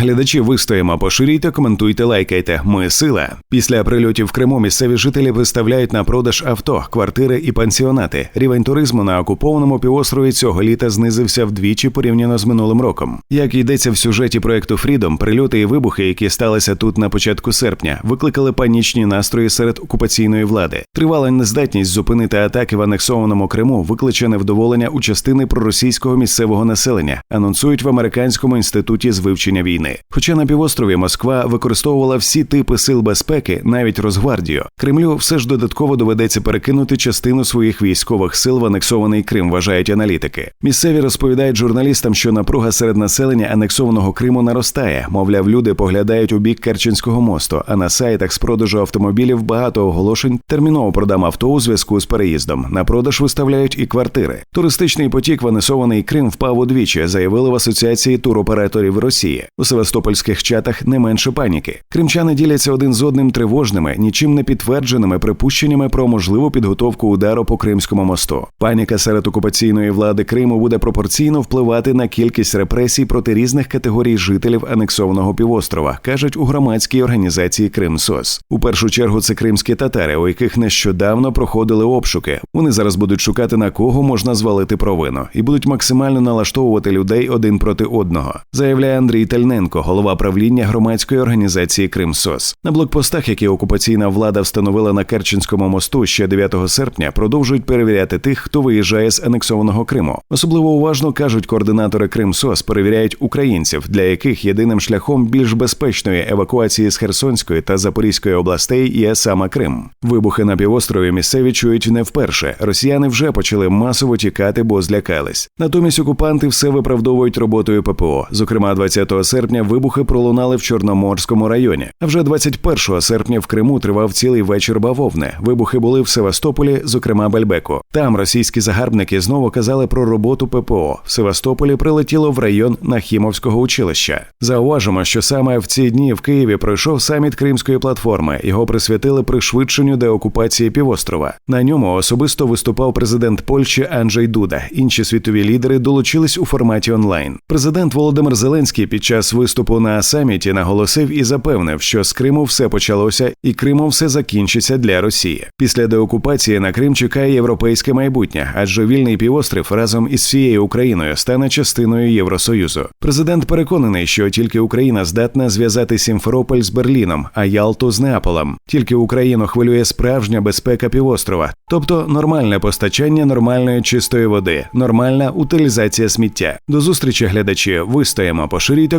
Глядачі вистоїмо, поширюйте, коментуйте, лайкайте. Ми сила. Після прильотів в Криму місцеві жителі виставляють на продаж авто, квартири і пансіонати. Рівень туризму на окупованому півострові цього літа знизився вдвічі порівняно з минулим роком. Як йдеться в сюжеті проекту Фрідом, прильоти і вибухи, які сталися тут на початку серпня, викликали панічні настрої серед окупаційної влади. Тривала нездатність зупинити атаки в анексованому Криму, викличе невдоволення у частини проросійського місцевого населення, анонсують в американському інституті з вивчення війни. Хоча на півострові Москва використовувала всі типи сил безпеки, навіть Росгвардію, Кремлю все ж додатково доведеться перекинути частину своїх військових сил в анексований Крим, вважають аналітики. Місцеві розповідають журналістам, що напруга серед населення анексованого Криму наростає. Мовляв, люди поглядають у бік Керченського мосту, а на сайтах з продажу автомобілів багато оголошень терміново продам авто у зв'язку з переїздом. На продаж виставляють і квартири. Туристичний потік в анексований Крим впав удвічі, заявили в асоціації туроператорів Росії. У севастопольських чатах не менше паніки. Кримчани діляться один з одним тривожними, нічим не підтвердженими припущеннями про можливу підготовку удару по Кримському мосту. Паніка серед окупаційної влади Криму буде пропорційно впливати на кількість репресій проти різних категорій жителів анексованого півострова, кажуть у громадській організації Кримсос. У першу чергу це кримські татари, у яких нещодавно проходили обшуки. Вони зараз будуть шукати на кого можна звалити провину і будуть максимально налаштовувати людей один проти одного, заявляє Андрій Тальненко, голова правління громадської організації Кримсос. На блокпостах, які окупаційна влада встановила на Керченському мосту ще 9 серпня, продовжують перевіряти тих, хто виїжджає з анексованого Криму. Особливо уважно кажуть координатори Кримсос, перевіряють українців, для яких єдиним шляхом більш безпечної евакуації з Херсонської та Запорізької областей є саме Крим. Вибухи на півострові місцеві чують не вперше. Росіяни вже почали масово тікати, бо злякались. Натомість окупанти все виправдовують роботою ППО. Зокрема, 20 серпня вибухи пролунали в Чорноморському районі. А вже 21 серпня в Криму тривав цілий вечір бавовни. Вибухи були в Севастополі, зокрема Бельбеку. Там російські загарбники знову казали про роботу ППО. В Севастополі прилетіло в район Нахімовського училища. Зауважимо, що саме в ці дні в Києві пройшов саміт Кримської платформи. Його присвятили пришвидшенню деокупації півострова. На ньому особисто виступав президент Польщі Анджей Дуда. Інші світові лідери долучились у форматі онлайн. Президент Володимир Зеленський під час виступу на саміті наголосив і запевнив, що з Криму все почалося, і Кримом все закінчиться для Росії. Після деокупації на Крим чекає європейське майбутнє, адже вільний півострів разом із всією Україною стане частиною Євросоюзу. Президент переконаний, що тільки Україна здатна зв'язати Сімферополь з Берліном, а Ялту з Неаполем. Тільки Україну хвилює справжня безпека півострова, тобто нормальне постачання нормальної чистої води, нормальна утилізація сміття. До зустрічі, глядачі. Вистоїмо, поширюйте,